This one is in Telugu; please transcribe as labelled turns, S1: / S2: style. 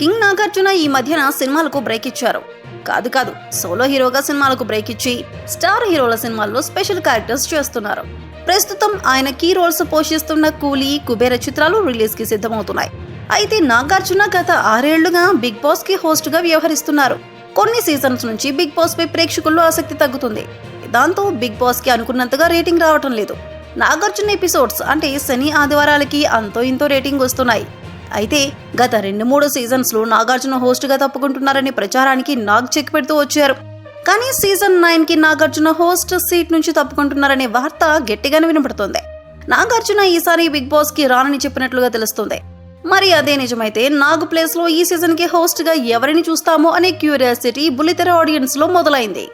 S1: కింగ్ నాగార్జున ఈ మధ్యన సినిమాలకు బ్రేక్ ఇచ్చారు. కాదు కాదు సోలో హీరోగా సినిమాలకు బ్రేక్ ఇచ్చి స్టార్ హీరోల సినిమాల్లో స్పెషల్ క్యారెక్టర్స్ చేస్తున్నారు. ప్రస్తుతం ఆయన కీ రోల్స్ పోషిస్తున్న కూలీ కుబేర చిత్రాలు రిలీజ్కి సిద్ధమవుతున్నాయి. అయితే నాగార్జున గత ఆరేళ్ళుగా బిగ్ బాస్కి హోస్ట్గా వ్యవహరిస్తున్నారు. కొన్ని సీజన్స్ నుంచి బిగ్ బాస్ పై ప్రేక్షకుల్లో ఆసక్తి తగ్గుతుంది. దాంతో బిగ్ బాస్కి అనుకున్నంతగా రేటింగ్ రావటం లేదు. నాగార్జున ఎపిసోడ్స్ అంటే శని ఆదివారాలకి అంతో ఇంతో రేటింగ్ వస్తున్నాయి. అయితే గత రెండు మూడు సీజన్స్లో నాగార్జున హోస్ట్గా తప్పుకుంటున్నారనే ప్రచారానికి నాగ్ చెక్ పెడుతూ వచ్చారు. కానీ సీజన్ నైన్కి నాగార్జున హోస్ట్ సీట్ నుంచి తప్పుకుంటున్నారనే వార్త గట్టిగానే వినపడుతోంది. నాగార్జున ఈసారి బిగ్ బాస్కి రానని చెప్పినట్లుగా తెలుస్తుంది. మరి అదే నిజమైతే నాగ్ ప్లేస్లో ఈ సీజన్కి హోస్ట్గా ఎవరిని చూస్తామో అనే క్యూరియాసిటీ బుల్లితెర ఆడియన్స్లో మొదలైంది.